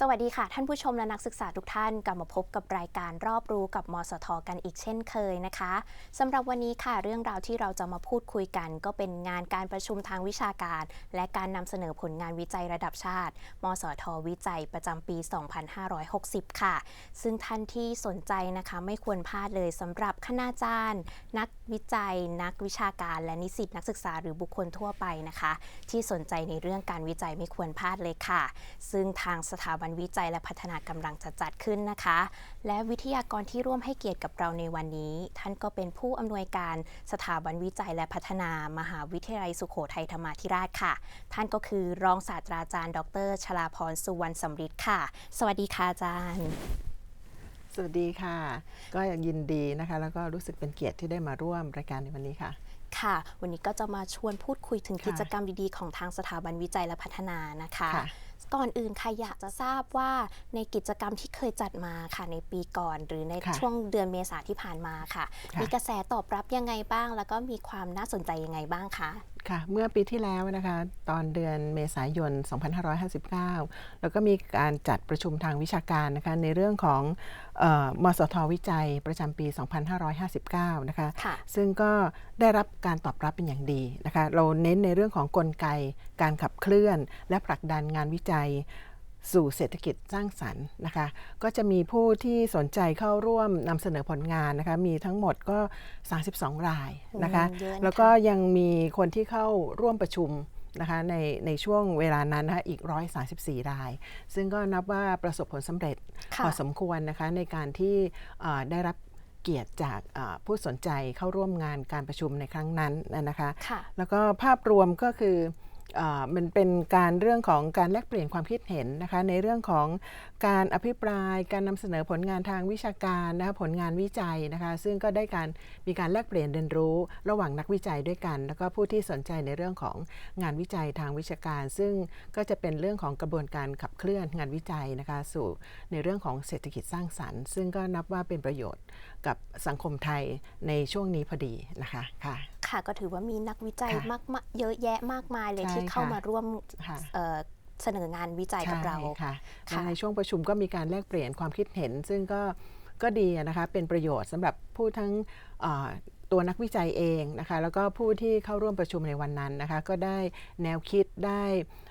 สวัสดีค่ะ ท่านผู้ชมและนักศึกษาทุกท่านกลับมาพบกับรายการรอบรู้กับมสทกันอีกเช่นเคยนะคะสำหรับวันนี้ค่ะเรื่องราวที่เราจะมาพูดคุยกัน ก็เป็นงานการประชุมทางวิชาการ และการนำเสนอผลงานวิจัยระดับชาติ มสทวิจัยประจำปี 2560 ค่ะ ซึ่งท่านที่สนใจนะคะไม่ควรพลาดเลยสำหรับคณาจารย์ นักวิจัย นักวิชาการ และนิสิตนักศึกษาหรือบุคคลทั่วไปนะคะ ที่สนใจในเรื่องการวิจัยไม่ควรพลาดเลยค่ะ ซึ่งทางสถาบันวิจัยและพัฒนากำลังจะจัดขึ้นนะคะ และวิทยากรที่ร่วมให้เกียรติกับเราในวันนี้ ท่านก็เป็นผู้อำนวยการสถาบันวิจัยและพัฒนามหาวิทยาลัยสุโขทัยธรรมาธิราชค่ะ ท่านก็คือรองศาสตราจารย์ ดรชลาพรสุวรรณสำริดค่ะ สวัสดีค่ะอาจารย์สวัสดีค่ะ ก็ยินดีนะคะ แล้วก็รู้สึกเป็นเกียรติที่ได้มาร่วมรายการในวันนี้ค่ะ ค่ะ วันนี้ก็จะมาชวนพูดคุยถึงค่ะกิจกรรมดีๆของทางสถาบันวิจัยและพัฒนานะคะค่ะ ก่อนอื่นค่ะอยากจะทราบว่าในกิจกรรมที่เคยจัดมาค่ะ ในปีก่อน หรือในค่ะช่วงเดือนเมษาที่ผ่านมาค่ะ ค่ะ มีกระแสตอบรับยังไงบ้าง แล้วก็มีความน่าสนใจยังไงบ้างคะ ค่ะเมื่อปีที่แล้วนะคะตอนเดือนเมษายน 2559 แล้วก็มีการจัดประชุมทางวิชาการนะคะในเรื่องของเออมสทวิจัยประจำปี 2559 นะคะค่ะซึ่งก็ได้รับการตอบรับเป็นอย่างดีนะคะเราเน้นในเรื่องของกลไกการขับเคลื่อน และผลักดันงานวิจัย สู่เศรษฐกิจสร้างสรรค์นะคะ ก็จะมีผู้ที่สนใจเข้าร่วมนำเสนอผลงานนะคะ มีทั้งหมดก็ 32 รายนะคะอืมเยอะนะคะ แล้วก็ยังมีคนที่เข้าร่วมประชุมนะคะในในช่วงเวลานั้นนะคะอีก 134 ราย ซึ่งก็นับว่าประสบผลสำเร็จค่ะพอสมควรนะคะในการที่เอ่อได้รับเกียรติจากเอ่อผู้สนใจเข้าร่วมงานการประชุมในครั้งนั้นนะคะค่ะแล้วก็ภาพรวมก็คือเออ มันเป็นการเรื่องของการแลกเปลี่ยนความคิดเห็นนะคะในเรื่องของการอภิปรายการนำเสนอผลงานทางวิชาการนะคะผลงานวิจัยนะคะ ซึ่งก็ได้การมีการแลกเปลี่ยนเรียนรู้ระหว่างนักวิจัยด้วยกัน แล้วก็ผู้ที่สนใจในเรื่องของงานวิจัยทางวิชาการ ซึ่งก็จะเป็นเรื่องของกระบวนการขับเคลื่อนงานวิจัยนะคะ สู่ในเรื่องของเศรษฐกิจสร้างสรรค์ ซึ่งก็นับว่าเป็นประโยชน์กับสังคมไทยในช่วงนี้พอดีนะคะค่ะค่ะก็ถือว่ามีนักวิจัยค่ะมากๆเยอะแยะมากมายเลยใช่ที่เข้าค่ะมาร่วมค่ะ เอ่อเสนองานวิจัยกับเราใช่ค่ะค่ะและในช่วงประชุมก็มีการแลกเปลี่ยนความคิดเห็น ซึ่งก็ก็ดีนะคะเป็นประโยชน์สำหรับผู้ทั้งเอ่อตัวนักวิจัยเองนะคะแล้วก็ผู้ที่เข้าร่วมประชุมในวันนั้นนะคะก็ได้แนวคิดได้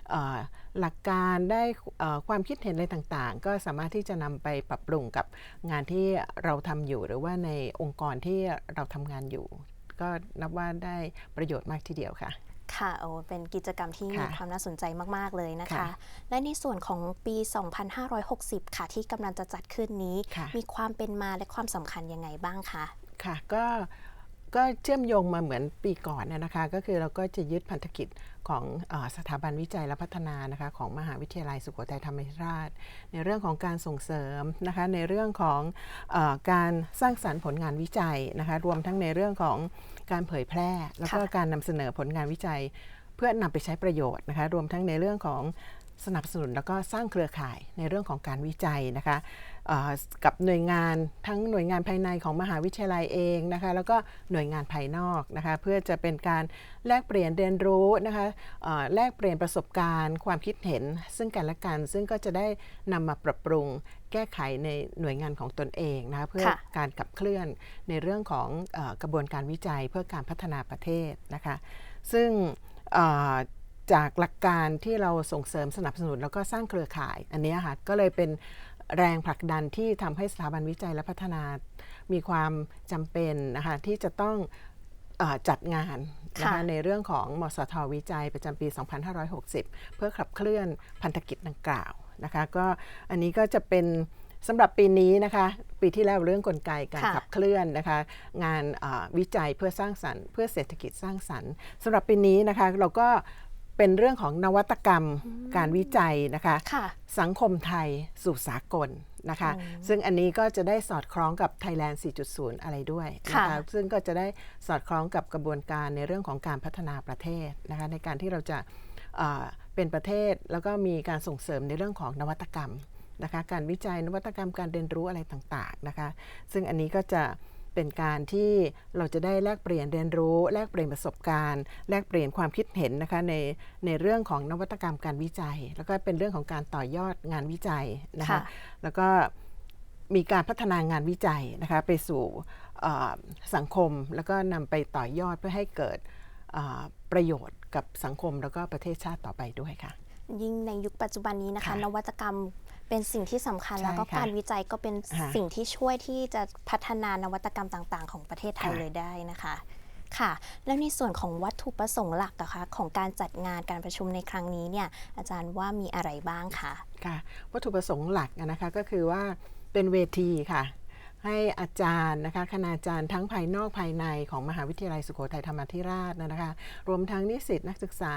เอ่อหลักการได้เอ่อความคิดเห็นอะไรต่างๆ ก็สามารถที่จะนำไปปรับปรุงกับงานที่เราทำอยู่ หรือว่าในองค์กรที่เราทำงานอยู่ ก็นับว่าได้ประโยชน์มากทีเดียวค่ะ ค่ะโอ้เป็นกิจกรรมที่มีค่ะความน่าสนใจมาก ๆ เลยนะคะ ค่ะและในส่วนของปี 2560 ค่ะ ที่กำลังจะจัดขึ้นนี้ ค่ะ มีความเป็นมาและความสำคัญยังไงบ้างคะ ค่ะก็ ก็เชื่อมโยงมาเหมือนปีก่อนนะคะ ก็คือเราก็จะยึดพันธกิจของอสถาบันวิจัยและพัฒนานะคะของมหาวิทยาลัยสุโขทัยธรรมราช ในเรื่องของการส่งเสริมนะคะในเรื่องของอการสร้างสรรค์ผลงานวิจัยนะคะรวมทั้งในเรื่องของการเผยแพร่ แล้วก็การนำเสนอผลงานวิจัย เพื่อนำไปใช้ประโยชน์นะคะรวมทั้งในเรื่องของ สนับสนุนแล้วก็สร้างเครือข่ายในเรื่องของการวิจัยนะคะเอ่อกับหน่วยงานทั้งหน่วยงานภายในของมหาวิทยาลัยเองนะคะแล้วก็หน่วยงานภายนอกนะคะเพื่อจะเป็นการแลกเปลี่ยนเรียนรู้นะคะเอ่อแลกเปลี่ยนประสบการณ์ ความคิดเห็น ซึ่งกันและกัน ซึ่งก็จะได้นำมาปรับปรุงแก้ไขในหน่วยงานของตนเองนะคะเพื่อค่ะการขับเคลื่อนในเรื่องของเออกระบวนการวิจัย เพื่อการพัฒนาประเทศนะคะซึ่งเอ่อ จากหลักการที่เราส่งเสริมสนับสนุนแล้วก็สร้างเครือข่าย อันเนี้ยค่ะก็เลยเป็นแรงผลักดันที่ทำให้สถาบันวิจัยและพัฒนา มีความจำเป็นนะคะที่จะต้องเออจัดงานนะคะค่ะในเรื่องของมสทวิจัยประจำปี 2560 เพื่อขับเคลื่อนพันธกิจดังกล่าวนะคะก็อันนี้ก็จะเป็นสำหรับปีนี้นะคะปีที่แล้วเรื่องกลไกการค่ะขับเคลื่อนนะคะงานเอ่อวิจัยเพื่อสร้างสรรค์เพื่อเศรษฐกิจสร้างสรรค์สำหรับปีนี้นะคะเราก็ เป็นเรื่องของนวัตกรรมการวิจัยนะคะค่ะสังคมไทยสู่สากลนะคะอืมซึ่งอันนี้ก็จะได้สอดคล้องกับ Thailand 4.0 อะไรด้วยนะค่ะคะซึ่งก็จะได้สอดคล้องกับกระบวนการในเรื่องของการพัฒนาประเทศนะคะในการที่เราจะเอ่อเป็นประเทศแล้วก็มีการส่งเสริมในเรื่องของนวัตกรรมนะคะการวิจัยนวัตกรรมการเรียนรู้อะไรต่างๆนะคะ ซึ่งอันนี้ก็จะ เป็นการที่เราจะได้แลกเปลี่ยนเรียนรู้ แลกเปลี่ยนประสบการณ์ แลกเปลี่ยนความคิดเห็นนะคะในในเรื่องของนวัตกรรมการวิจัย แล้วก็เป็นเรื่องของการต่อยอดงานวิจัยนะคะค่ะแล้วก็มีการพัฒนางานวิจัยนะคะไปสู่เอ่อสังคมแล้วก็นำไปต่อยอดเพื่อให้เกิดเอ่อประโยชน์กับสังคมแล้วก็ประเทศชาติต่อไปด้วยค่ะ ยิ่งในยุคปัจจุบันนี้นะคะค่ะนวัตกรรม เป็นสิ่งที่สำคัญใช่แล้วก็ค่ะการวิจัยก็เป็นค่ะสิ่งที่ช่วยที่จะพัฒนานวัตกรรมต่างๆ ของประเทศไทยค่ะเลยได้นะคะค่ะ แล้วในส่วนของวัตถุประสงค์หลักอะคะของการจัดงานการประชุมในครั้งนี้เนี่ยอาจารย์ว่ามีอะไรบ้างคะค่ะ วัตถุประสงค์หลักนะคะก็คือว่าเป็นเวทีค่ะ ให้อาจารย์นะคะคณาจารย์ทั้งภายนอกภายในของมหาวิทยาลัยสุโขทัยธรรมาธิราชนะคะรวมทั้งนิสิตนักศึกษา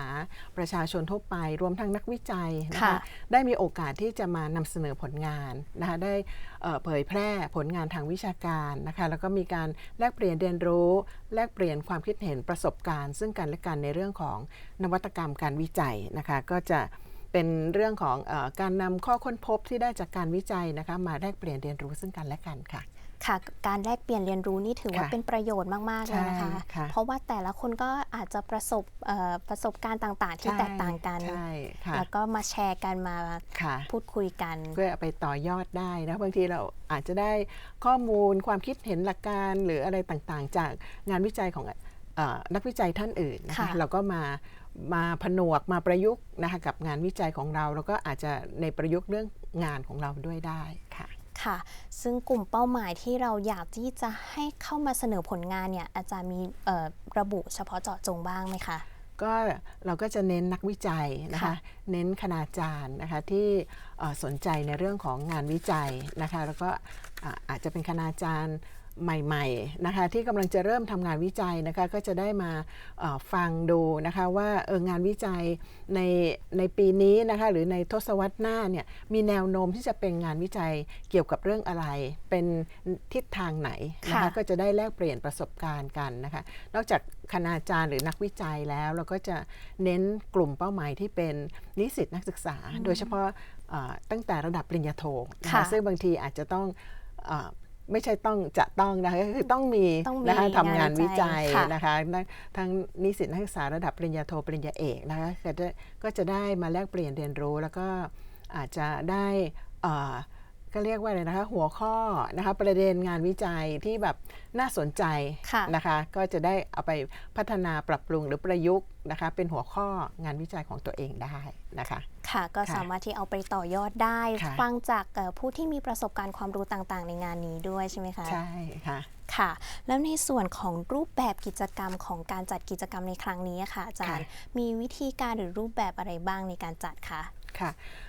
ประชาชนทั่วไป รวมทั้งนักวิจัยนะคะค่ะได้มีโอกาสที่จะมานำเสนอผลงานนะคะได้เอ่อเผยแพร่ผลงานทางวิชาการนะคะแล้วก็มีการแลกเปลี่ยนเรียนรู้ แลกเปลี่ยนความคิดเห็นประสบการณ์ ซึ่งกันและกันในเรื่องของนวัตกรรมการวิจัยนะคะก็จะเป็นเรื่องของเออการนำข้อค้นพบที่ได้จากการวิจัยนะคะมาแลกเปลี่ยนเรียนรู้ซึ่งกันและกันค่ะ ค่ะการแลกเปลี่ยนเรียนรู้นี่ถือว่าค่ะเป็นประโยชน์มาก ๆ เลยนะคะ ใช่ค่ะ เพราะว่าแต่ละคนก็อาจจะประสบเอ่อประสบการณ์ต่างๆ ที่แตกต่างกัน ใช่ค่ะแล้วก็มาแชร์กันมาค่ะ พูดคุยกัน เพื่อเอาไปต่อยอดได้นะบางทีเราอาจจะได้ข้อมูลความคิดเห็นหลักการหรืออะไรต่างๆ จากงานวิจัยของเออนักวิจัยท่านอื่นนะคะค่ะ เราก็มามาผนวกมาประยุกต์นะคะกับงานวิจัยของเรา แล้วก็อาจจะในประยุกต์เรื่องงานของเราด้วยได้ค่ะ ค่ะ ซึ่งกลุ่มเป้าหมายที่เราอยากที่จะให้เข้ามาเสนอผลงานเนี่ยอาจารย์มีเอ่อระบุเฉพาะเจาะจงบ้างไหมคะก็เราก็จะเน้นนักวิจัยนะคะค่ะเน้นคณาจารย์นะคะที่เอ่อสนใจในเรื่องของงานวิจัยนะคะแล้วก็อ่าอาจจะเป็นคณาจารย์ ใหม่ๆนะคะที่กำลังจะเริ่มทำงานวิจัยนะคะก็จะได้มาเอ่อฟังดูนะคะว่าเอองานวิจัยในในปีนี้นะคะหรือในทศวรรษหน้าเนี่ยมีแนวโน้มที่จะเป็นงานวิจัยเกี่ยวกับเรื่องอะไร เป็นทิศทางไหนนะคะค่ะก็จะได้แลกเปลี่ยนประสบการณ์กันนะคะนอกจากคณาจารย์หรือนักวิจัยแล้ว เราก็จะเน้นกลุ่มเป้าหมายที่เป็นนิสิตนักศึกษา โดยเฉพาะเอ่อตั้งแต่ระดับปริญญาโทนะค่ะคะซึ่งบางทีอาจจะต้องเออ ไม่ใช่ต้องจะต้องนะคะก็คือต้องมีต้องมีนะคะทำงานงานวิวิจัจัยยค่ะ นะคะทั้งทั้งนิสิตนักศึกษาระดับปริญญาโทปริญญาเอกนะคะก็จะก็จะได้มาแลกเปลี่ยนเรียนรู้ แล้วก็อาจจะได้เอ่อก็เรียกว่าอะไรนะคะหัวข้อนะคะประเด็นงานวิจัยที่แบบน่าสนใจ ค่ะ นะคะก็จะได้เอาไปพัฒนาปรับปรุงหรือประยุกต์นะคะเป็นหัวข้องานวิจัยของตัวเองได้นะคะ ค่ะ ก็ค่ะสามารถที่เอาไปต่อยอดได้ ค่ะ ฟังจากเอ่อผู้ที่มีประสบการณ์ความรู้ต่างๆ ในงานนี้ด้วยใช่ไหมคะ ใช่ค่ะ ค่ะ แล้วในส่วนของรูปแบบกิจกรรมของการจัดกิจกรรมในครั้งนี้อะค่ะอาจารย์ มีวิธีการหรือรูปแบบอะไรบ้างในการจัดคะ ค่ะเอ่อ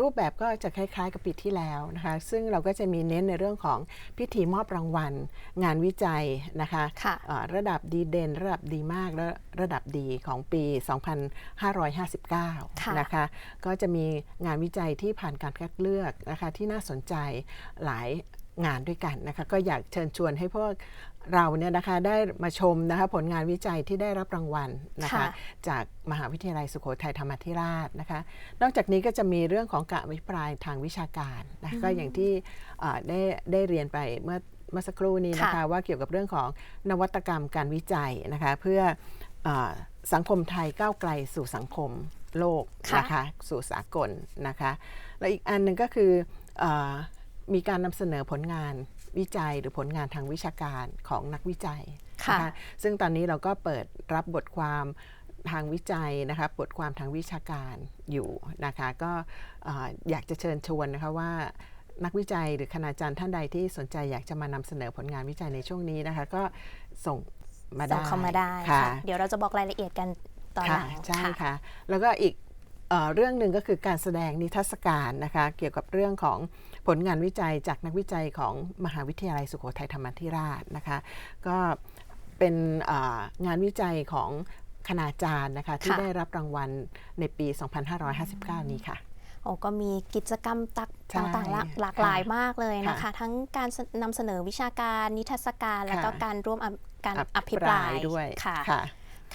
รูปแบบก็จะคล้ายๆ กับปีที่แล้วนะคะซึ่งเราก็จะมีเน้นในเรื่องของพิธีมอบรางวัล งานวิจัยนะคะค่ะเอ่อระดับดีเด่น ระดับดีมากและระดับดีของปี 2559ค่ะนะคะก็จะมีงานวิจัยที่ผ่านการคัดเลือกนะคะที่น่าสนใจหลาย งานด้วยกันนะคะก็อยากเชิญชวนให้พวกเราเนี่ยนะคะได้มาชมนะคะผลงานวิจัยที่ได้รับรางวัลนะคะค่ะจากมหาวิทยาลัยสุโขทัยธรรมาธิราชนะคะนอกจากนี้ก็จะมีเรื่องของการอภิปรายทางวิชาการนะก็อย่างที่เอ่อได้ได้เรียนไปเมื่อเมื่อสักครู่นี้นะคะค่ะว่าเกี่ยวกับเรื่องของนวัตกรรมการวิจัยนะคะเพื่อเออสังคมไทยก้าวไกลสู่สังคมโลกค่ะนะคะสู่สากลนะคะและอีกอันหนึ่งก็คือเออ มีการนำเสนอผลงานวิจัยหรือผลงานทางวิชาการของนักวิจัยค่ะนซึ่งตอนนี้เราก็เปิดรับบทความทางวิจัยนะคะบทความทางวิชาการอยู่นะคะก็เอ่ออยากจะเชิญชวนนะคะว่า นักวิจัยหรือคณาจารย์ท่านใดที่สนใจอยากจะมานำเสนอผลงานวิจัยในช่วงนี้นะคะ ก็ส่งมาได้ส่งเข้ามาได้ค่ะ ค่ะเดี๋ยวเราจะบอกรายละเอียดกันตอนหค่ะลัง ใช่ค่ะค่ะแล้วก็อีก เอ่อเรื่องหนึ่งก็คือการแสดงนิทรรศการนะคะเกี่ยวกับเรื่องของผลงานวิจัยจากนักวิจัยของมหาวิทยาลัยสุโขทัยธรรมาธิราชนะคะก็เป็นเอ่องานวิจัยของคณาจารย์นะคะที่ค่ะได้รับรางวัลในปี 2559 นี้ค่ะโอ้ก็มีกิจกรรมตักใช่ต่างๆ หลากหลากค่ะหลายมากเลยนะคะค่ะทั้งการนำเสนอวิชาการนิทรรศการ แล้วก็ค่ะการร่วมอภิการออภิภิปปรารายยด้วยค่ะ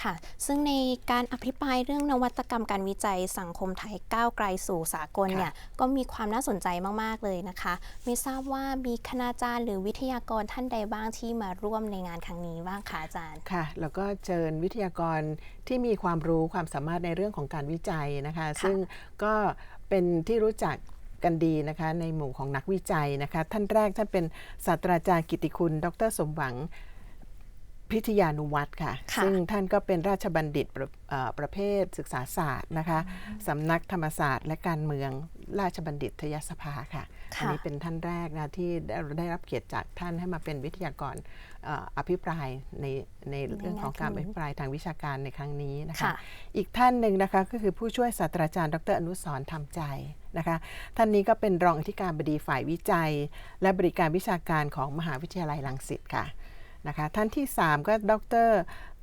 ค่ะค่ะ ซึ่งในการอภิปรายเรื่องนวัตกรรมการวิจัยสังคมไทยก้าวไกลสู่สากลค่ะเนี่ยก็มีความน่าสนใจมากๆเลยนะคะ ไม่ทราบว่ามีคณาจารย์หรือวิทยากรท่านใดบ้างที่มาร่วมในงานครั้งนี้บ้างคะอาจารย์ค่ะแล้วก็เชิญวิทยากรที่มีความรู้ความสามารถในเรื่องของการวิจัยนะคะ ซึ่งก็เป็นที่รู้จักกันดีนะคะในหมู่ของนักวิจัยนะคะ ท่านแรกท่านเป็นศาสตราจารย์กิติคุณ ดรสมหวัง พิทยานุวัตรค่ะค่ะ ซึ่งท่านก็เป็นราชบัณฑิตประเอ่อประเภทศึกษาศาสตร์นะคะสำนักธรรมศาสตร์ และการเมืองราชบัณฑิตยสภาค่ะค่ะอันนี้เป็นท่านแรกนะที่ได้ได้รับเกียรติจากท่านให้มาเป็นวิทยากรเอ่ออภิปรายในในเรื่องของการอภิปรายทางวิชาการในครั้งนี้นะคะค่ะอีกท่านหนึ่งนะคะก็คือผู้ช่วยศาสตราจารย์ ดรอนุสรณ์ทำใจนะคะท่านนี้ก็เป็นรองอธิการบดีฝ่ายวิจัย และบริการวิชาการของมหาวิทยาลัยรังสิตค่ะ นะคะท่านที่ 3 ก็ดร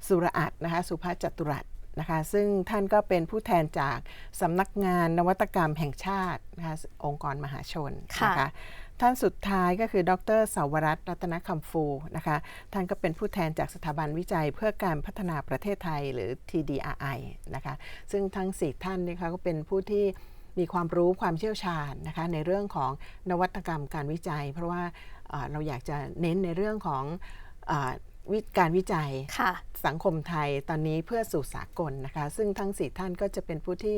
สุรอัตนะคะสุภาพจตุรัสนะคะซึ่งท่านก็เป็นผู้แทนจากสำนักงานนวัตกรรมแห่งชาตินะคะองค์กรมหาชนนะคะค่ะท่านสุดท้ายก็คือ ดรสาวรัตน์รัตนคำฟูนะคะท่านก็เป็นผู้แทนจากสถาบันวิจัยเพื่อการพัฒนาประเทศไทยหรือ TDRI นะคะซึ่งทั้ง 4 ท่านนี่คะก็เป็นผู้ที่มีความรู้ความเชี่ยวชาญนะคะในเรื่องของนวัตกรรมการวิจัย เพราะว่าเอ่อเราอยากจะเน้นในเรื่องของเออวิ การวิจัยค่ะสังคมไทยตอนนี้เพื่อสู่สากลนะคะ ซึ่งทั้งสี่ท่านก็จะเป็นผู้ที่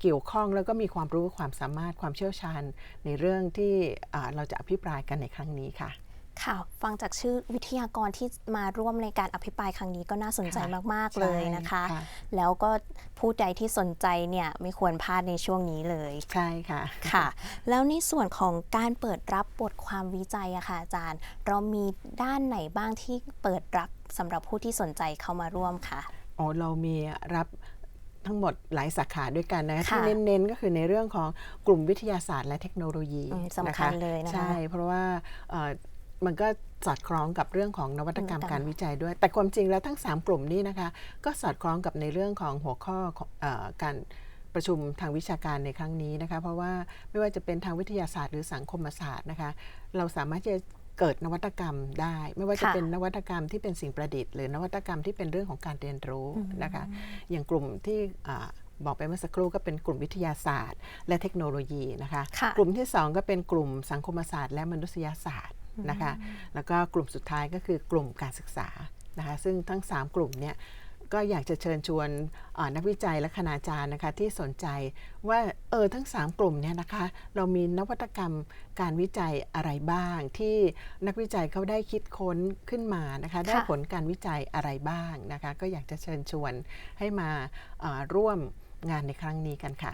เกี่ยวข้องแล้วก็มีความรู้ความสามารถความเชี่ยวชาญในเรื่องที่อ่าเราจะอภิปรายกันในครั้งนี้ค่ะ ค่ะ ฟังจากชื่อวิทยากรที่มาร่วมในการอภิปรายครั้งนี้ก็น่าสนใจค่ะมาก ๆ เลยนะคะ ใช่ค่ะ แล้วก็ผู้ใดที่สนใจเนี่ยไม่ควรพลาดในช่วงนี้เลยใช่ค่ะ ค่ะ แล้วในส่วนของการเปิดรับบทความวิจัยอะค่ะอาจารย์ เรามีด้านไหนบ้างที่เปิดรับสำหรับผู้ที่สนใจเข้ามาร่วมค่ะ อ๋อเรามีรับทั้งหมดหลายสาขาด้วยกันนะคะค่ะที่เน้นๆก็คือในเรื่องของกลุ่มวิทยาศาสตร์และเทคโนโลยีอืมสำคัญเลยนะคะใช่ เพราะว่าเอ่อ มันก็สอดคล้องกับเรื่องของนวัตกรรมนวัตกรรมการวิจัยด้วย แต่ความจริงแล้วทั้ง 3 กลุ่มนี้นะคะ ก็สอดคล้องกับในเรื่องของหัวข้อของเออการประชุมทางวิชาการในครั้งนี้นะคะ เพราะว่าไม่ว่าจะเป็นทางวิทยาศาสตร์หรือสังคมศาสตร์นะคะ เราสามารถที่จะเกิดนวัตกรรมได้ ไม่ว่าจะค่ะเป็นนวัตกรรมที่เป็นสิ่งประดิษฐ์หรือนวัตกรรมที่เป็นเรื่องของการเรียนรู้นะคะ อย่างกลุ่มที่อ่าบอกไปเมื่อสักครู่ก็เป็นกลุ่มวิทยาศาสตร์ และเทคโนโลยีนะคะค่ะกลุ่มที่ 2 ก็เป็นกลุ่มสังคมศาสตร์และมนุษยศาสตร์ นะคะแล้วก็กลุ่มสุดท้ายก็คือกลุ่มการศึกษานะคะซึ่งทั้ง 3 กลุ่มเนี่ยก็อยากจะเชิญชวนเอ่อนักวิจัยและคณาจารย์นะคะที่สนใจว่าเออทั้ง 3 กลุ่มเนี่ยนะคะเรามีนวัตกรรมการวิจัยอะไรบ้าง ที่นักวิจัยเขาได้คิดค้นขึ้นมานะคะได้ผลการวิจัยอะไรบ้างนะคะก็อยากจะเชิญชวนให้มาเอ่อร่วมงานในครั้งนี้กันค่ะ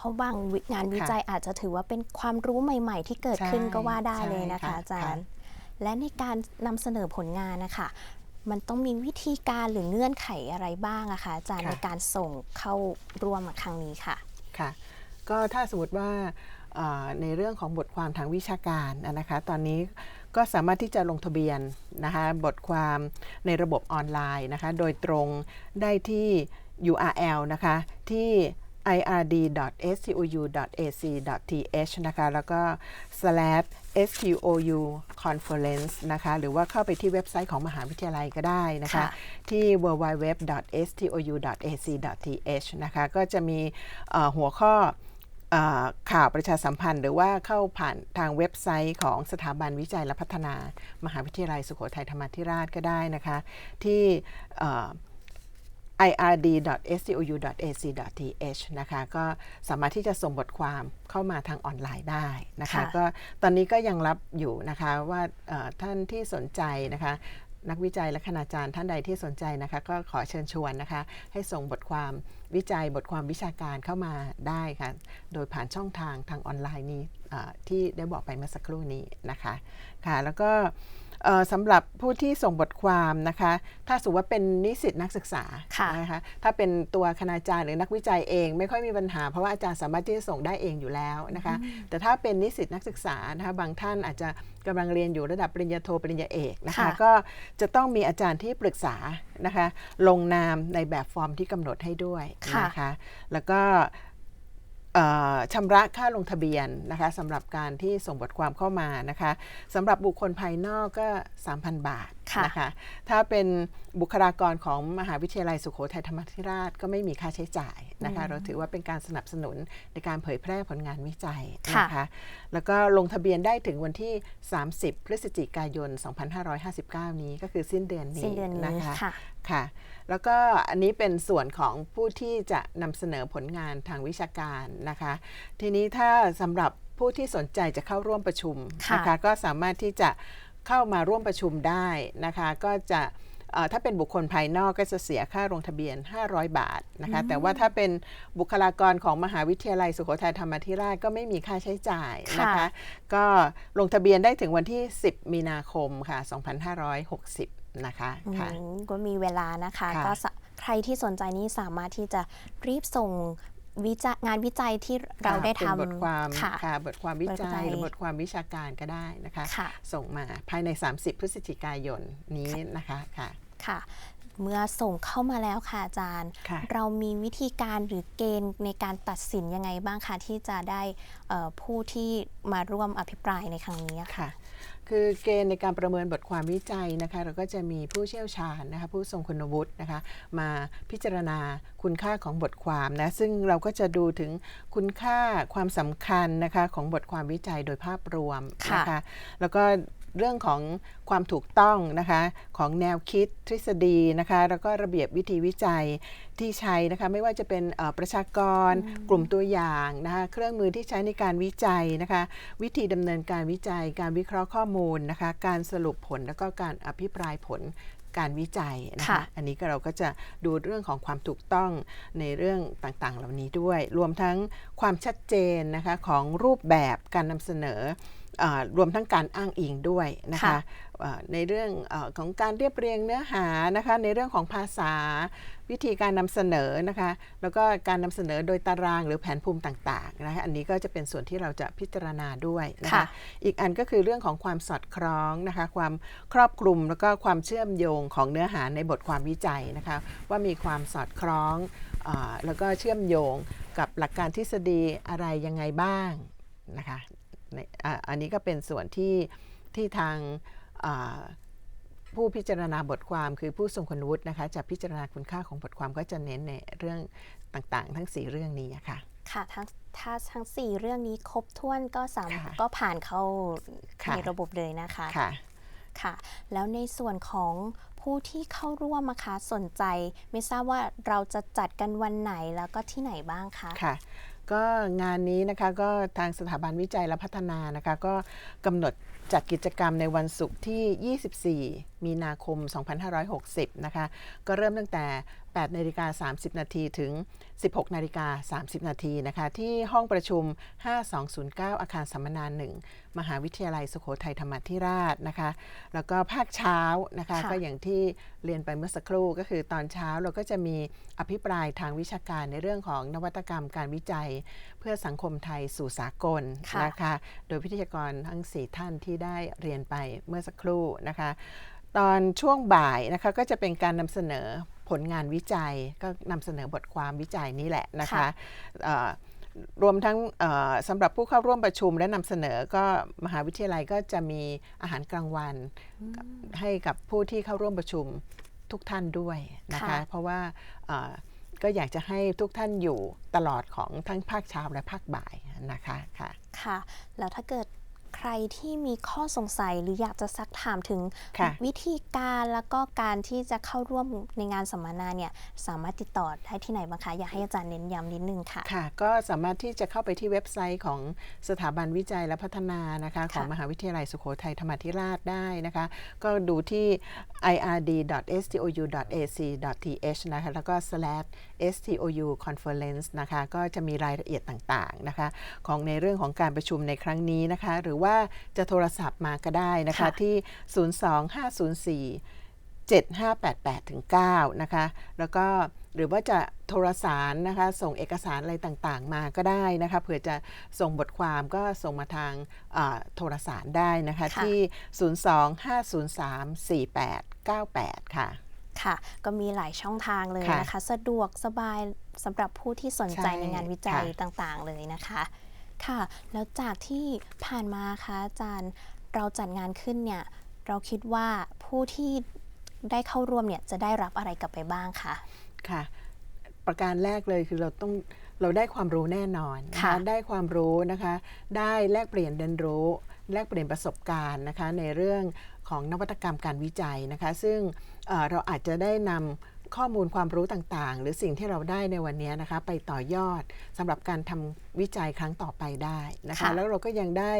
เพราะบางวิงานวิจัยอาจจะถือว่าเป็นความรู้ใหม่ ๆ ที่เกิดขึ้นใช่ก็ว่าได้ใช่เลยนะคะค่ะอาจารย์ค่และในการนำเสนอผลงานนะคะมันต้องมีวิธีการหรือเงื่อนไขอะไรบ้างอะคะอาจารย์ค่ะในการส่งเข้าร่วมครั้งนี้ค่ะค่ะก็ถ้าสมมติว่าเอ่อในเรื่องของบทความทางวิชาการนะนะคะ ตอนนี้ก็สามารถที่จะลงทะเบียนนะคะบทความในระบบออนไลน์นะคะ โดยตรงได้ที่ URL นะคะที่ ird.stou.ac.th นะคะ แล้วก็ slash stou conference นะคะ หรือว่าเข้าไปที่เว็บไซต์ของมหาวิทยาลัยก็ได้นะคะค่ะที่ www.stou.ac.th นะคะ ก็จะมีเอ่อหัวข้อเอ่อข่าวประชาสัมพันธ์ หรือว่าเข้าผ่านทางเว็บไซต์ของสถาบันวิจัยและพัฒนา มหาวิทยาลัยสุโขทัยธรรมาธิราชก็ได้นะคะ ที่ เอ่อ ird.stou.ac.th นะคะก็สามารถที่จะส่งบทความเข้ามาทางออนไลน์ได้นะคะค่ะก็ตอนนี้ก็ยังรับอยู่นะคะว่าเอ่อท่านที่สนใจนะคะนักวิจัยและคณาจารย์ท่านใดที่สนใจนะคะก็ขอเชิญชวนนะคะ ให้ส่งบทความวิจัยบทความวิชาการเข้ามาได้ค่ะ โดยผ่านช่องทางทางออนไลน์นี้เอ่อที่ได้บอกไปเมื่อสักครู่นี้นะคะค่ะแล้วก็เอ่อ สำหรับผู้ที่ส่งบทความนะคะ ถ้าสมมติว่าเป็นนิสิตนักศึกษาค่ะ นะคะถ้าเป็นตัวคณาจารย์หรือนักวิจัยเอง ไม่ค่อยมีปัญหา เพราะว่าอาจารย์สามารถที่จะส่งได้เองอยู่แล้วนะคะ แต่ถ้าเป็นนิสิตนักศึกษานะคะบางท่านอาจจะกำลังเรียนอยู่ระดับปริญญาโทปริญญาเอกนะคะ ค่ะ ก็จะต้องมีอาจารย์ที่ปรึกษานะคะ ลงนามในแบบฟอร์มที่กำหนดให้ด้วยค่ะนะคะ แล้วก็เอ่อ ชำระค่าลงทะเบียนนะคะสำหรับการที่ส่งบทความเข้ามานะคะสำหรับบุคคลภายนอกก็ 3,000 บาท นะคะถ้าเป็นบุคลากรของมหาวิทยาลัยสุโขทัยธรรมาธิราชก็ไม่มีค่าใช้จ่ายนะคะเราถือว่าเป็นการสนับสนุนในการเผยแพร่ผลงานวิจัยนะคะแล้วก็ลงทะเบียนได้ถึงวันที่ 30 พฤศจิกายน 2559 นี้ก็คือสิ้นเดือนนี้สิ้นเดือนนี้นะคะค่ะค่ะแล้วก็อันนี้เป็นส่วนของผู้ที่จะนำเสนอผลงานทางวิชาการนะคะ ทีนี้ถ้าสำหรับผู้ที่สนใจจะเข้าร่วมประชุมค่ะนะคะก็สามารถที่จะ เข้ามาร่วมประชุมได้นะคะ ก็จะเอ่อถ้าเป็นบุคคลภายนอกก็จะเสียค่าลงทะเบียน 500 บาทนะคะ แต่ว่าถ้าเป็นบุคลากรของมหาวิทยาลัยสุโขทัยธรรมาธิราชก็ไม่มีค่าใช้จ่ายนะคะค่ะก็ลงทะเบียนได้ถึงวันที่ 10 มีนาคมค่ะ 2560 นะคะค่ะอืมก็มีเวลานะคะค่ะก็สะใครที่สนใจนี้สามารถที่จะรีบส่ง วิจัยงานวิจัยที่เราได้ค่ะเป็นบททำความค่ะค่ะ บทความวิจับทความยหรือบทความวิชาการก็ได้นะคะค่ะส่งมาภายใน 30 พฤศจิกายนนี้นะคะค่ะค่ะ เมื่อส่งเข้ามาแล้วค่ะอาจารย์ค่ะเรามีวิธีการหรือเกณฑ์ในการตัดสินยังไงบ้างคะที่จะได้เอ่อผู้ที่มาร่วมอภิปรายในครั้งนี้ค่ะ ค่ะคือเกณฑ์ในการประเมินบทความวิจัยนะคะเราก็จะมีผู้เชี่ยวชาญนะคะผู้ทรงคุณวุฒินะคะมาพิจารณาคุณค่าของบทความนะซึ่งเราก็จะดูถึงคุณค่าความสำคัญนะคะของบทความวิจัยโดยภาพรวมนะคะแล้วก็ เรื่องของความถูกต้องนะคะของแนวคิดทฤษฎีนะคะแล้วก็ระเบียบวิธีวิจัยที่ใช้นะคะไม่ว่าจะเป็นเอ่อประชากรกลุ่มตัวอย่างนะคะเครื่องมือที่ใช้ในการวิจัยนะคะวิธีดำเนินการวิจัย การวิเคราะห์ข้อมูลนะคะการสรุปผลแล้วก็การอภิปรายผลการวิจัยนะคะค่ะอันนี้ก็เราก็จะดูเรื่องของความถูกต้องในเรื่องต่างๆ เหล่านี้ด้วย รวมทั้งความชัดเจนนะคะของรูปแบบการนำเสนอเออ รวมทั้งการอ้างอิงด้วยนะคะค่ะเอ่อในเรื่องเออของการเรียบเรียงเนื้อหานะคะในเรื่องของภาษาวิธีการนำเสนอนะคะแล้วก็การนำเสนอโดยตารางหรือแผนภูมิต่างๆนะคะอันนี้ก็จะเป็นส่วนที่เราจะพิจารณาด้วยนะคะค่ะอีกอันก็คือเรื่องของความสอดคล้องนะคะความครอบคลุมแล้วก็ความเชื่อมโยงของเนื้อหาในบทความวิจัยนะคะว่ามีความสอดคล้องอาแล้วก็เชื่อมโยงกับหลักการทฤษฎีอะไรยังไงบ้างนะคะใน อ่าอันนี้ก็เป็นส่วนที่ที่ทางอ่าผู้พิจารณาบทความคือผู้ทรงคุณวุฒินะคะจะพิจารณาคุณค่าของบทความก็จะเน้นในเรื่องต่างๆ ทั้ง 4 เรื่องนี้อะค่ะค่ะทั้งถ้าทั้ง 4 เรื่องนี้ครบถ้วนก็สามค่ะก็ผ่านเข้าค่ะในระบบเลยนะคะค่ะค่ะ แล้วในส่วนของผู้ที่เข้าร่วมอะคะสนใจ ไม่ทราบว่าเราจะจัดกันวันไหนแล้วก็ที่ไหนบ้างคะค่ะ ก็งานนี้นะคะก็ทางสถาบันวิจัยและพัฒนานะคะก็กำหนดจัดกิจกรรมในวันศุกร์ที่ 24 มีนาคม 2560 นะคะ ก็เริ่มตั้งแต่ 8นาฬิกา30 นาทีถึง 16นาฬิกา30 นาทีนะคะ ที่ห้องประชุม 5209 อาคารสัมมนาหนึ่ง มหาวิทยาลัยสุโขทัยธรรมาธิราชนะคะ แล้วก็ภาคเช้านะคะค่ะก็อย่างที่เรียนไปเมื่อสักครู่ก็คือตอนเช้าเราก็จะมีอภิปรายทางวิชาการในเรื่องของนวัตกรรมการวิจัย เพื่อสังคมไทยสู่สากลค่ะนะคะ โดยวิทยากรทั้ง 4 ท่านที่ได้เรียนไปเมื่อสักครู่นะคะ ตอนช่วงบ่ายนะคะก็จะเป็นการนำเสนอผลงานวิจัยก็นำเสนอบทความวิจัยนี้แหละนะคะค่ะเอ่อรวมทั้งเอ่อสำหรับผู้เข้าร่วมประชุมและนำเสนอก็มหาวิทยาลัยก็จะมีอาหารกลางวันให้กับผู้ที่เข้าร่วมประชุมทุกท่านด้วยนะคะค่ะเพราะว่าเอ่อก็อยากจะให้ทุกท่านอยู่ตลอดของทั้งภาคเช้าและภาคบ่ายนะคะค่ะ ค่ะ แล้วถ้าเกิดใค รที่มีข้อสงสัยหรืออยากจะซักถามถึงค่ะ วิธีการแล้วก็การที่จะเข้าร่วมในงานสัมมนาเนี่ยสามารถติดต่อได้ที่ไหนบ้างคะ อยากให้อาจารย์เน้นย้ำนิดนึงค่ะ ค่ะ ก็สามารถที่จะเข้าไปที่เว็บไซต์ของสถาบันวิจัยและพัฒนานะคะของมหาวิทยาลัยสุโขทัยธรรมาธิราชได้นะคะ ก็ดูที่ ird.stou.ac.th นะคะแล้วก็ slash stou conference นะคะก็จะมีรายละเอียดต่างๆนะคะของในเรื่องของการประชุมในครั้งนี้นะคะหรือว่าจะโทรศัพท์มาก็ได้นะคะค่ะที่ 02504 7588ถึง9นะคะแล้วก็หรือว่าจะโทรสารนะคะ ส่งเอกสารอะไรต่างๆ มาก็ได้นะคะเผื่อจะส่งบทความก็ส่งมาทางอ่าโทรสารได้นะคะค่ะที่ 025034898 ค่ะ ค่ะ ก็มีหลายช่องทางเลยค่ะนะคะ สะดวกสบายสำหรับผู้ที่สนใจใช่ในงานวิจัยค่ะต่างๆเลยนะคะค่ะ แล้วจากที่ผ่านมาคะอาจารย์เราจัดงานขึ้นเนี่ยเราคิดว่าผู้ที่ได้เข้าร่วมเนี่ยจะได้รับอะไรกลับไปบ้างคะค่ะ ประการแรกเลยคือเราต้องเราได้ความรู้แน่นอนนะค่ะคะได้ความรู้นะคะ ได้แลกเปลี่ยนเรียนรู้ แลกเปลี่ยนประสบการณ์นะคะในเรื่องของนวัตกรรมการวิจัยนะคะ ซึ่งเอ่อเราอาจจะได้นำข้อมูลความรู้ต่างๆ หรือสิ่งที่เราได้ในวันนี้นะคะ ไปต่อยอดสำหรับการทำวิจัยครั้งต่อไปได้นะคะค่ะแล้วเราก็ยังได้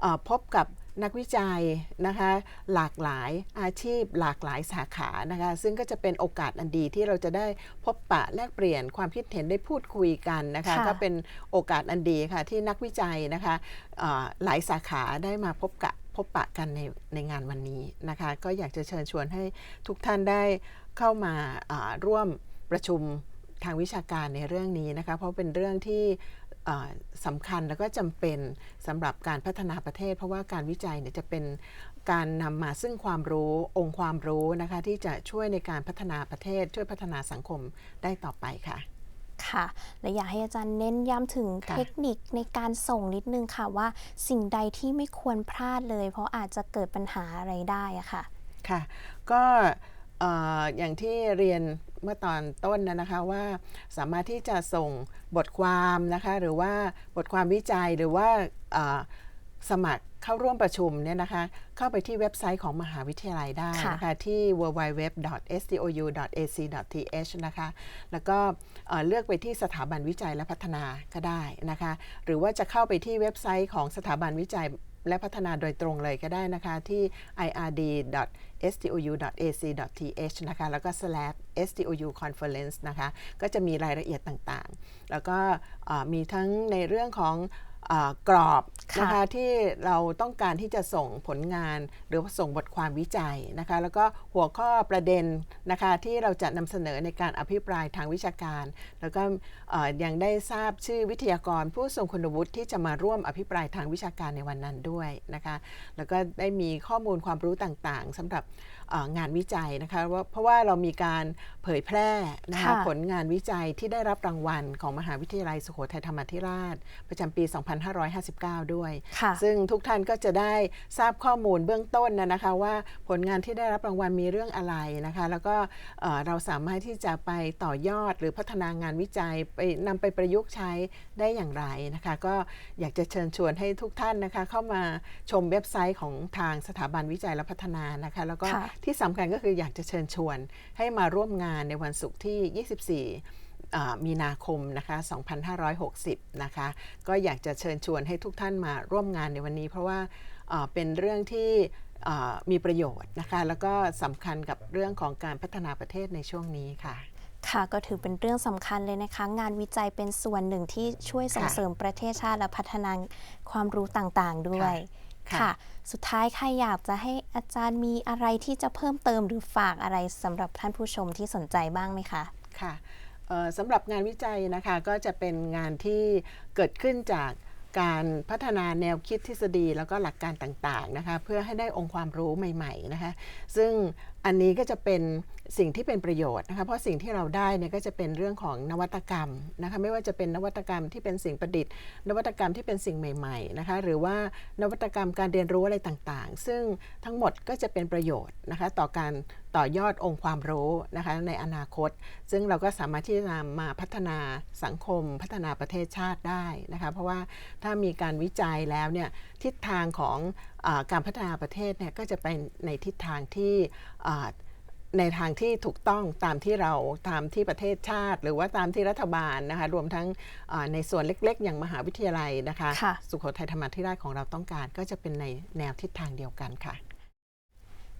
เอ่อพบกับ นักวิจัยนะคะหลากหลายอาชีพหลากหลายสาขานะคะซึ่งก็จะเป็นโอกาสอันดีที่เราจะได้พบปะแลกเปลี่ยนความคิดเห็นได้พูดคุยกันนะคะค่ะก็เป็นโอกาสอันดีค่ะที่นักวิจัยนะคะเอ่อหลายสาขาได้มาพบกะพบปะกันในในงานวันนี้นะคะก็อยากจะเชิญชวนให้ทุกท่านได้เข้ามาอ่าร่วมประชุมทางวิชาการในเรื่องนี้นะคะเพราะเป็นเรื่องที่เอ่อ สำคัญแล้วก็จำเป็นสำหรับการพัฒนาประเทศ เพราะว่าการวิจัยเนี่ยจะเป็นการนำมาซึ่งความรู้องค์ความรู้นะคะที่จะช่วยในการพัฒนาประเทศ ช่วยพัฒนาสังคมได้ต่อไปค่ะค่ะและอยากให้อาจารย์เน้นย้ำถึงค่ะเทคนิคในการส่งนิดนึงค่ะว่าสิ่งใดที่ไม่ควรพลาดเลย เพราะอาจจะเกิดปัญหาอะไรได้อะค่ะ ค่ะ ก็เอ่ออย่างที่เรียนเมื่อตอนต้นนะนะคะว่าสามารถที่จะส่งบทความนะคะหรือว่าบทความวิจัยหรือว่าเอ่อสมัครเข้าร่วมประชุมเนี่ยนะคะเข้าไปที่เว็บไซต์ของมหาวิทยาลัยได้นะคะที่ www.stou.ac.th นะคะแล้วก็เอ่อเลือกไปที่สถาบันวิจัยและพัฒนาก็ได้นะคะหรือว่าจะเข้าไปที่เว็บไซต์ของสถาบันวิจัย และพัฒนาโดยตรงเลยก็ได้นะคะที่ ird.stou.ac.th นะคะแล้วก็ slash stou conference นะคะก็จะมีรายละเอียดต่างๆ แล้วก็มีทั้งในเรื่องของ กรอบค่ะนะคะที่เราต้องการที่จะส่งผลงาน หรือว่าส่งบทความวิจัยนะคะแล้วก็หัวข้อประเด็นนะคะที่เราจะนำเสนอในการอภิปรายทางวิชาการ แล้วก็เอ่อยังได้ทราบชื่อวิทยากร ผู้ทรงคุณวุฒิที่จะมาร่วมอภิปรายทางวิชาการในวันนั้นด้วยนะคะแล้วก็ได้มีข้อมูลความรู้ต่างๆสำหรับเอ่อ งานวิจัยนะคะว่าเพราะว่าเรามีการเผยแพร่นะคะค่ะผลงานวิจัยที่ได้รับรางวัลของมหาวิทยาลัยสุโขทัยธรรมาธิราช ประจำปี 2559 ด้วยค่ะซึ่งทุกท่านก็จะได้ทราบข้อมูลเบื้องต้นนะนะคะว่าผลงานที่ได้รับรางวัลมีเรื่องอะไรนะคะ แล้วก็เอ่อเราสามารถที่จะไปต่อยอดหรือพัฒนางานวิจัยไปนำไปประยุกต์ใช้ได้อย่างไรนะคะ ก็อยากจะเชิญชวนให้ทุกท่านนะคะเข้ามาชมเว็บไซต์ของทางสถาบันวิจัยและพัฒนานะคะ แล้วก็ค่ะที่สำคัญก็คืออยากจะเชิญชวนให้มาร่วมงานในวันศุกร์ที่ 24อ่ามีนาคมนะคะ 2560 นะคะ ก็อยากจะเชิญชวนให้ทุกท่านมาร่วมงานในวันนี้ เพราะว่าอ่าเป็นเรื่องที่อ่ามีประโยชน์นะคะ แล้วก็สำคัญกับเรื่องของการพัฒนาประเทศในช่วงนี้ค่ะ ค่ะ ก็ถือเป็นเรื่องสำคัญเลยนะคะ งานวิจัยเป็นส่วนหนึ่งที่ช่วยส่งค่ะเสริมประเทศชาติและพัฒนาความรู้ต่างๆ ด้วย ค่ะค่ะ สุดท้ายใครอยากจะให้อาจารย์มีอะไรที่จะเพิ่มเติมหรือฝากอะไรสำหรับท่านผู้ชมที่สนใจบ้างไหมคะ ค่ะเอ่อสำหรับงานวิจัยนะคะก็จะเป็นงานที่เกิดขึ้นจากการพัฒนาแนวคิดทฤษฎีแล้วก็หลักการต่างๆนะคะเพื่อให้ได้องค์ความรู้ใหม่ๆนะคะซึ่ง อันนี้ก็จะเป็นสิ่งที่เป็นประโยชน์นะคะเพราะสิ่งที่เราได้เนี่ยก็จะเป็นเรื่องของนวัตกรรมนะคะไม่ว่าจะเป็นนวัตกรรมที่เป็นสิ่งประดิษฐ์ นวัตกรรมที่เป็นสิ่งใหม่ๆนะคะหรือว่านวัตกรรมการเรียนรู้อะไรต่างๆ ซึ่งทั้งหมดก็จะเป็นประโยชน์นะคะต่อการต่อยอดองค์ความรู้นะคะในอนาคต ซึ่งเราก็สามารถที่จะนำมาพัฒนาสังคม พัฒนาประเทศชาติได้นะคะเพราะว่าถ้ามีการวิจัยแล้วเนี่ย ทิศทางของอาการพัฒนาประเทศเนี่ยก็จะไปในทิศทางที่อ่าในทางที่ถูกต้องตามที่เราตามที่ประเทศชาติ หรือว่าตามที่รัฐบาลนะคะรวมทั้งอ่าในส่วนเล็กๆ อย่างมหาวิทยาลัยนะคะค่ะสุโขทัยธรรมาธิราชของเราต้องการก็จะเป็นในแนวทิศทางเดียวกันค่ะ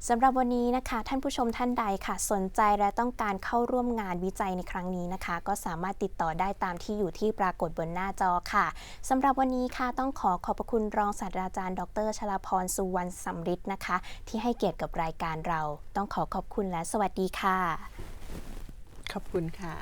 สำหรับวันนี้นะคะ ท่านผู้ชมท่านใดค่ะ สนใจและต้องการเข้าร่วมงานวิจัยในครั้งนี้นะคะ ก็สามารถติดต่อได้ตามที่อยู่ที่ปรากฏบนหน้าจอค่ะสำหรับวันนี้ค่ะต้องขอขอบพระคุณรองศาสตราจารย์ ดรชลาพรสุวรรณสำริดนะคะ ที่ให้เกียรติกับรายการเรา ต้องขอขอบคุณและสวัสดีค่ะ ขอบคุณค่ะ